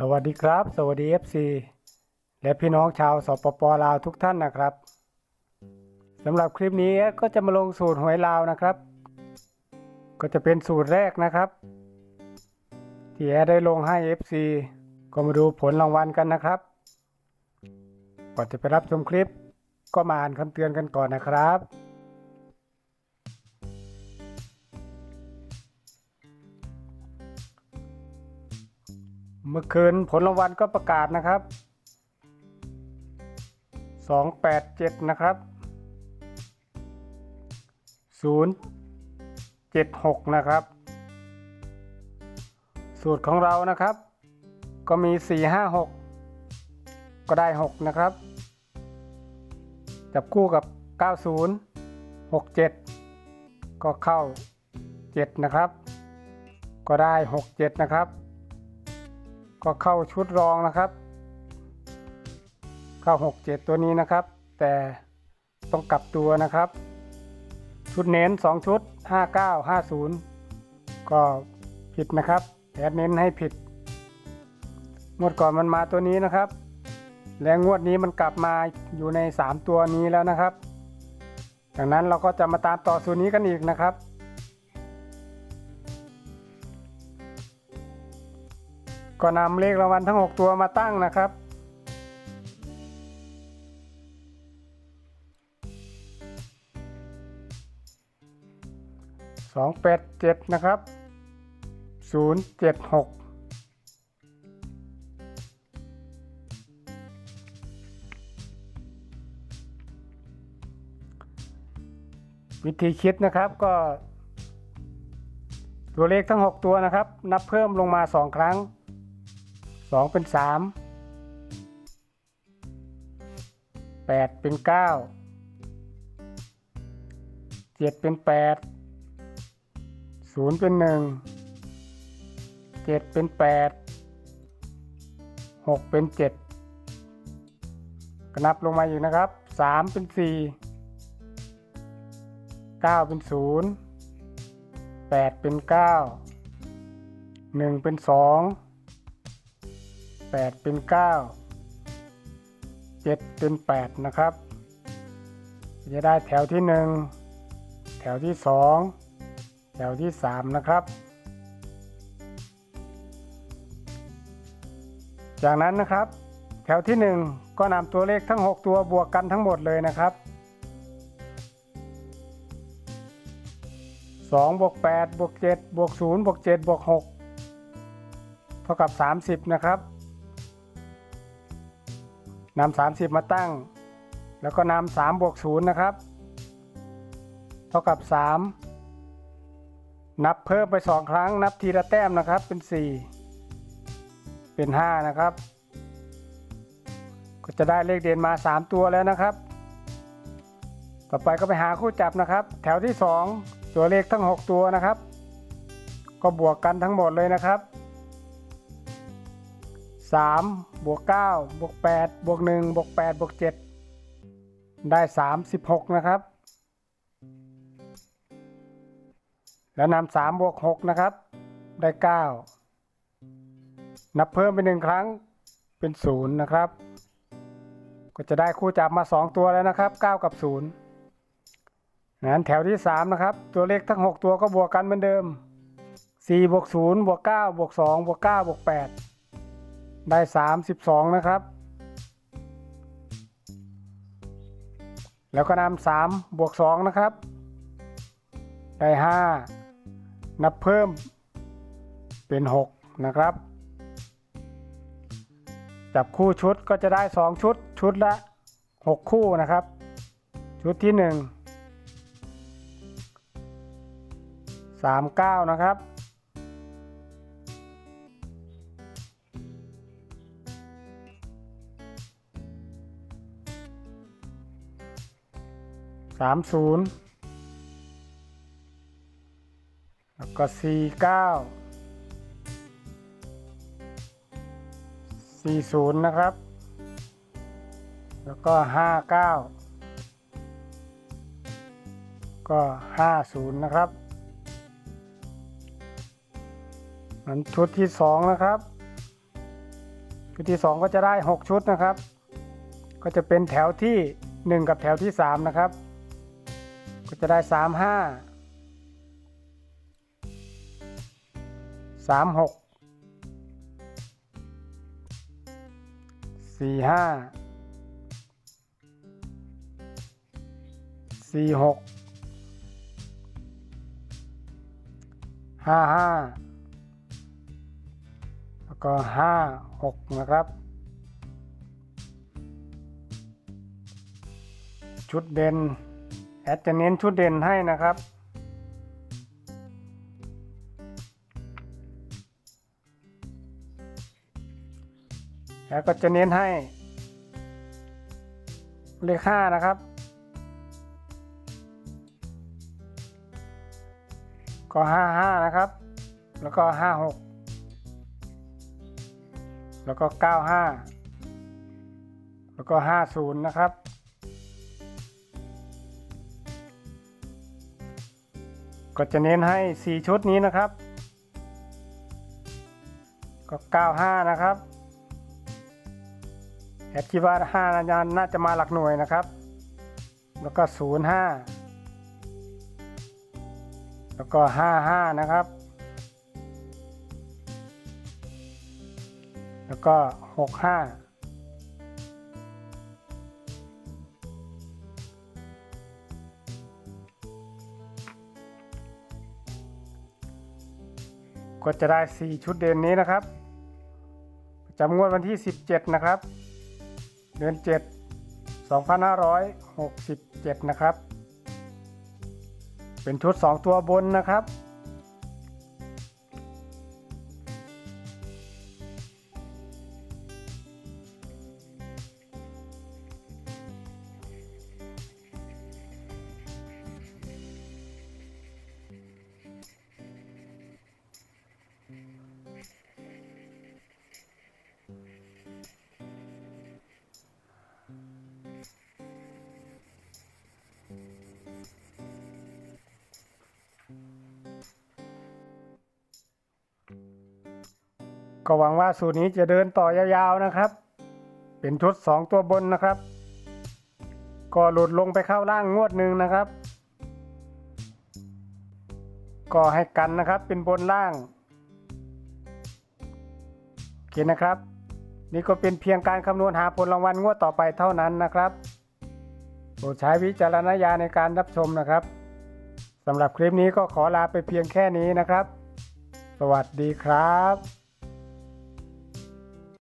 สวัสดีครับ สวัสดี FC และพี่น้องชาวสปปลาวทุกท่านนะครับสำหรับคลิปนี้ก็จะมาลงสูตรหวยลาวนะครับ ก็จะเป็นสูตรแรกนะครับ ที่แอได้ลงให้ FC ก็มาดูผลรางวัลกันนะครับ ก่อนจะไปรับชมคลิปก็มาอ่านคำเตือนกันก่อนนะครับ เมื่อคืนผลรางวัลก็ประกาศนะครับ 287 นะครับ 076 นะครับ สูตรของเรานะครับ ก็มี 456 ก็ได้ 6 นะครับ จับคู่กับ 90 67 ก็เข้า 7 นะครับ ก็ได้ 67 นะครับ ก็เข้าชุดรองนะครับ เข้า 6 7 ตัวนี้นะครับ แต่ต้องกลับตัวนะครับ ชุดเน้น 2 ชุด 59 50 ก็ผิดนะครับแอดเน้นให้ผิด งวดก่อนมันมาตัวนี้นะครับ และงวดนี้มันกลับมาอยู่ใน 3 ตัวนี้แล้วนะครับ ดังนั้นเราก็จะมาตามต่อสูตรนี้กันอีกนะครับ ก็นำเลขรางวัลทั้ง 6 ตัวมาตั้งนะครับ สองแปดเจ็ดนะครับศูนย์เจ็ดหกวิธีคิดนะครับก็ ตัวเลขทั้ง 6 ตัวนะครับ นับเพิ่มลงมา 2 ครั้ง 2 เป็น 3 8 เป็น 9 7 เป็น 8 0 เป็น 1 7 เป็น 8 6 เป็น 7กนับลงมาอีกนะครับ 3 เป็น 4 9 เป็น 0 8 เป็น 9 1 เป็น 2 8 เป็น 9 7 เป็น 8 นะครับ จะได้แถวที่ 1 แถวที่ 2 แถวที่ 3 นะครับ จากนั้นนะครับ แถวที่ 1 ก็นำตัวเลขทั้ง 6 ตัวบวกกันทั้งหมดเลยนะครับ2บวก8บวก7บวก0บวก7บวก6เท่ากับ 30 นะครับ นำ30 มาตั้ง แล้วก็นำ3บวก0นะครับ เท่ากับ 3 นับเพิ่มไป 2 ครั้ง นับทีละแต้มนะครับ เป็น 4 เป็น 5 นะครับ ก็จะได้เลขเด่นมา 3 ตัวแล้วนะครับ ต่อไปก็ไปหาคู่จับนะครับ แถวที่ 2 ตัวเลขทั้ง 6 ตัวนะครับ ก็บวกกันทั้งหมดเลยนะครับ 3บวก9บวก8บวก1บวก8บวก7ได้ 36 นะครับ แล้วนำ3บวก6นะครับ ได้ 9 นับเพิ่มไปหนึ่งครั้งเป็น 0 นะครับ ก็จะได้คู่จับมา 2 ตัวแล้วนะครับ 9 กับ 0งั้นแถวที่ 3 นะครับ ตัวเลขทั้ง 6 ตัวก็บวกกันเหมือนเดิม4บวก0บวก9บวก2บวก9บวก8 ได้32นะครับ แล้วก็นำ3บวก2นะครับ ได้5นับเพิ่มเป็น6นะครับ จับคู่ชุดก็จะได้2ชุด ชุดละ6คู่นะครับ ชุดที่1สามเก้านะครับ สามศูนย์แล้วก็สี่เก้าสี่ศูนย์นะครับ แล้วก็ห้าเก้าก็ห้าศูนย์นะครับนั้นชุดที่สองนะครับ ชุดที่2ก็จะได้6ชุดนะครับ ก็จะเป็นแถวที่1กับแถวที่3นะครับ ก็จะได้3 5 3 6 4 5 4 6 5 5แล้วก็5 6นะครับ ชุดเด่น แอดจะเน้นชุดเด่นให้นะครับแล้วก็จะเน้นให้ เลขห้านะครับ ก็ห้าห้านะครับ แล้วก็ห้าหกแล้วก็เก้าห้าแล้วก็ห้าศูนย์นะครับ ก็จะเน้นให้ 4 ชุดนี้นะครับ ก็ 95 นะครับแอดคิดว่า5นานาน่าจะมาหลักหน่วยนะครับ แล้วก็ 05 แล้วก็ 55 นะครับ แล้วก็ 65 ก็จะได้ 4 ชุดเด่นนี้นะครับจำงวดวันที่ 17 นะครับ เดือน 7 2567 นะครับ เป็นชุด 2 ตัวบนนะครับ ก็หวังว่าสูตรนี้จะเดินต่อยาวๆนะครับ เป็นชุด 2 ตัวบนนะครับ ก็หลุดลงไปเข้าล่างงวดหนึ่งนะครับ ก็ให้กันนะครับเป็นบนล่างโอเคนะครับ นี่ก็เป็นเพียงการคำนวณหาผลรางวัลงวดต่อไปเท่านั้นนะครับโปรดใช้วิจารณญาณในการรับชมนะครับสำหรับคลิปนี้ก็ขอลาไปเพียงแค่นี้นะครับ สวัสดีครับ